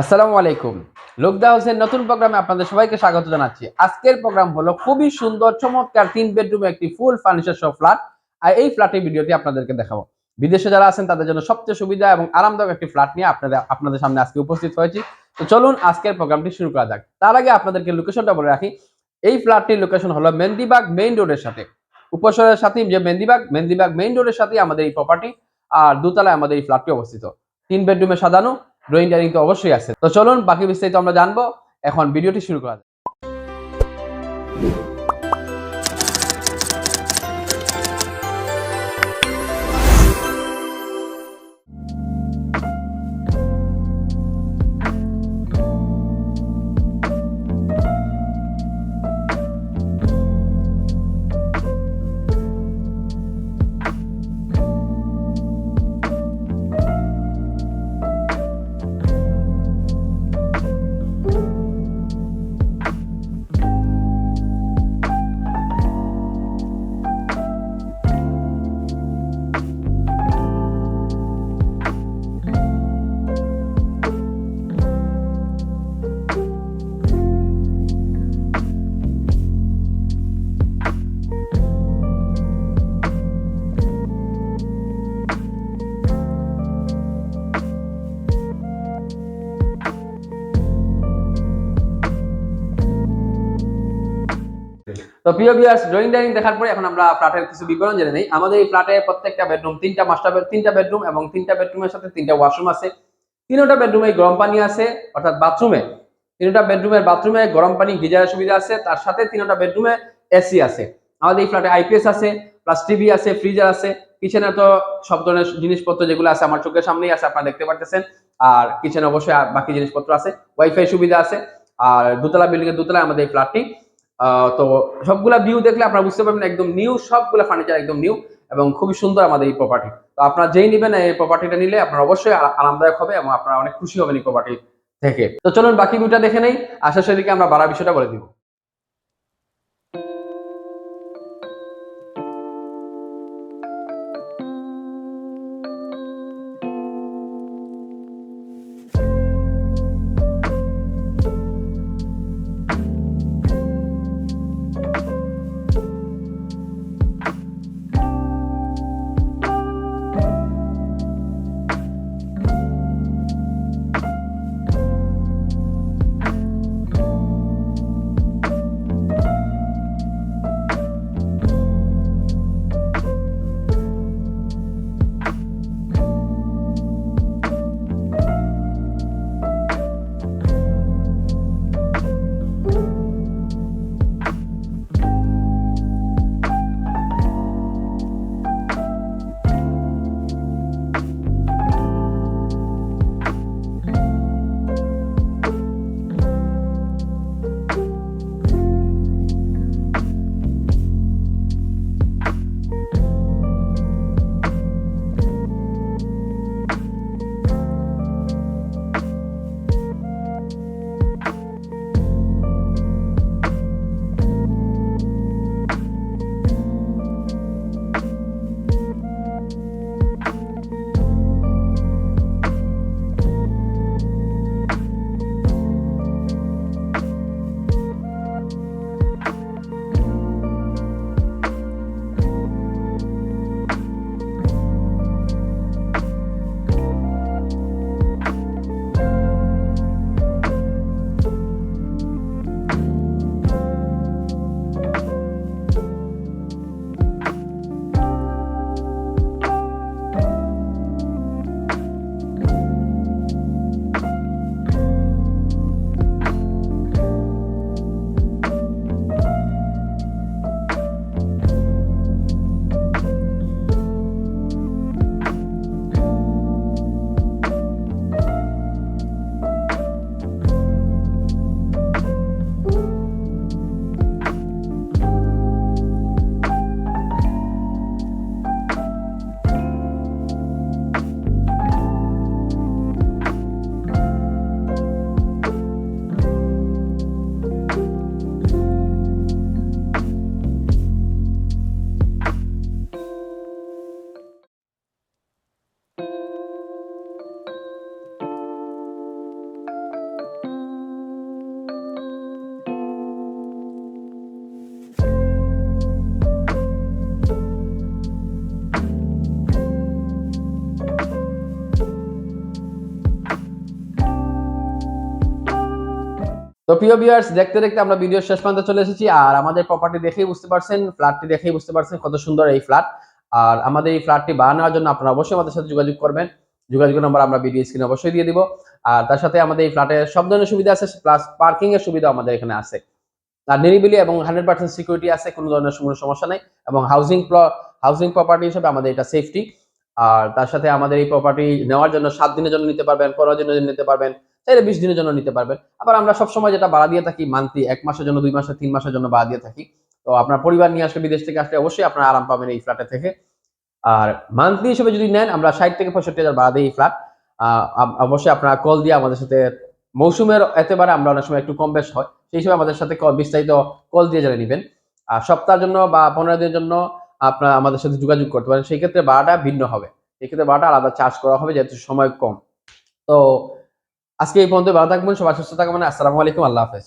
আসসালামু আলাইকুম। লোকদা হাউসের নতুন প্রোগ্রামে আপনাদের সবাইকে স্বাগত জানাচ্ছি। আজকের প্রোগ্রাম হলো খুবই সুন্দর, চমৎকার তিন বেডরুমে একটি ফুল ফার্নিচার সহ ফ্ল্যাট আর এই ফ্ল্যাটের ভিডিওটি আপনাদেরকে দেখাবো। বিদেশে যারা আছেন, তাদের জন্য সবচেয়ে সুবিধা এবং আরামদায়ক একটি ফ্ল্যাট নিয়ে আপনাদের আপনাদের সামনে আজকে উপস্থিত হয়েছি। তো চলুন আজকের প্রোগ্রামটি শুরু করা যাক। তার আগে আপনাদেরকে লোকেশনটা বলে রাখি। এই ফ্ল্যাটটির লোকেশন হলো মেন্দিবাগ মেইন রোডের সাথে। উপশহরের সাথে যে মেন্দিবাগ মেন্দিবাগ মেইন রোডের সাথে আমাদের এই প্রপার্টি আর দোতলায় আমাদের এই ফ্ল্যাটটি অবস্থিত। তিন বেডরুমে সাজানো ড্রয়িং ডাইনিং তো অবশ্যই আছে। তো চলুন, বাকি বিস্তারিত আমরা জানব। এখন ভিডিওটি শুরু করা তো প্রিয় ভিউয়ার্স ড্রয়িং ডাইনিং দেখার পরে এখন আমরা ফ্ল্যাটের কিছু বিবরণ জেনে নেই। আমাদের এই ফ্ল্যাটে প্রত্যেকটা বেডরুম তিনটা মাস্টার বেড তিনটা বেডরুম এবং তিনটা বেডরুমের সাথে তিনটা ওয়াশরুম আছে। তিনটা বেডরুমে গরম পানি আছে, অর্থাৎ বাথরুমে তিনটা বেডরুমের বাথরুমে গরম পানি গিজারের সুবিধা আছে, তার সাথে তিনটা বেডরুমে এসি আছে। আমাদের এই ফ্ল্যাটে আইপিএস আছে প্লাস টিভি আছে ফ্রিজার আছে। কিচেনে তো সব ধরনের জিনিসপত্র যেগুলো আছে আমার চোখের সামনেই আছে, আপনারা দেখতে পারতেছেন। আর কিচেনে অবশ্যই বাকি জিনিসপত্র আছে। ওয়াইফাই সুবিধা আছে। আর দোতলা বিল্ডিং এর দোতলায় আমাদের এই ফ্ল্যাটটি তো সবগুলা ভিউ দেখলে আপনারা বুঝতে পারবেন একদম নিউ সবগুলা ফার্নিচার একদম নিউ এবং খুবই সুন্দর আমাদের এই প্রপার্টি তো আপনারা যেই নেবেন এই প্রপার্টিটা নিলে আপনার অবশ্যই আরামদায়ক হবে এবং আপনারা অনেক খুশি হবেন এই প্রপার্টি থেকে। তো চলুন বাকি ভিউটা দেখে নেই। আশা সেদিকে আমরা বাড়া বিষয়টা বলে দিব। তো প্রিয় ভিউয়ার্স দেখতে দেখতে আমরা ভিডিও শেষ পর্যন্ত চলে এসেছি। আর আমাদের প্রপার্টি দেখেই বুঝতে পারছেন ফ্ল্যাটটি দেখেই বুঝতে পারছেন কত সুন্দর এই ফ্ল্যাট আর আমাদের এই ফ্ল্যাটটি বানানোর জন্য আপনারা অবশ্যই আমাদের সাথে যোগাযোগ করবেন। যোগাযোগের নম্বর আমরা ভিডিও স্ক্রিনে অবশ্যই দিয়ে দিব। আর তার সাথে আমাদের এই ফ্ল্যাটে সব ধরনের সুবিধা আছে প্লাস পার্কিং এর সুবিধা আমাদের এখানে আছে। আর নিরিবিলি এবং হান্ড্রেড পার্সেন্ট সিকিউরিটি আছে, কোনো ধরনের কোনো সমস্যা নেই। এবং হাউজিং হাউজিং প্রপার্টি হিসেবে আমাদের এটা সেফটি আর তার সাথে আমাদের এই প্রপার্টি নেওয়ার জন্য, সাত দিনের জন্য নিতে পারবেন, পনেরো দিনের জন্য নিতে পারবেন। চাইলে বিশ দিনের জন্য নিতে পারবেন। আবার আমরা সবসময় যেটা ভাড়া দিয়ে থাকি মান্থলি এক মাসের জন্য, দুই মাসের, তিন মাসের জন্য ভাড়া দিয়ে থাকি। তো আপনার পরিবার নিয়ে আসলে, বিদেশ থেকে আসলে অবশ্যই আপনারা আরাম পাবেন এই ফ্ল্যাটে থেকে। আর মান্থলি হিসেবে যদি নেন, আমরা ষাট থেকে পঁয়ষট্টি হাজার ভাড়া দিই এই ফ্ল্যাট অবশ্যই আপনারা কল দিয়ে আমাদের সাথে মৌসুমের এতেবারে আমরা অনেক সময় একটু কম বেশ হয়। সেই হিসেবে আমাদের সাথে বিস্তারিত কল দিয়ে জেনে নেবেন। আর সপ্তাহের জন্য বা পনেরো দিনের জন্য আপনারা আমাদের সাথে যোগাযোগ করতে পারেন। সেই ক্ষেত্রে ভাড়াটা ভিন্ন হবে। সেই ক্ষেত্রে ভাড়াটা আলাদা চার্জ করা হবে, যেহেতু সময় কম। তো আজকে এই পর্যন্ত ভালো থাকবেন সবাই সুস্থ থাকবেন আসসালামু আলাইকুম আল্লাহ হাফেজ।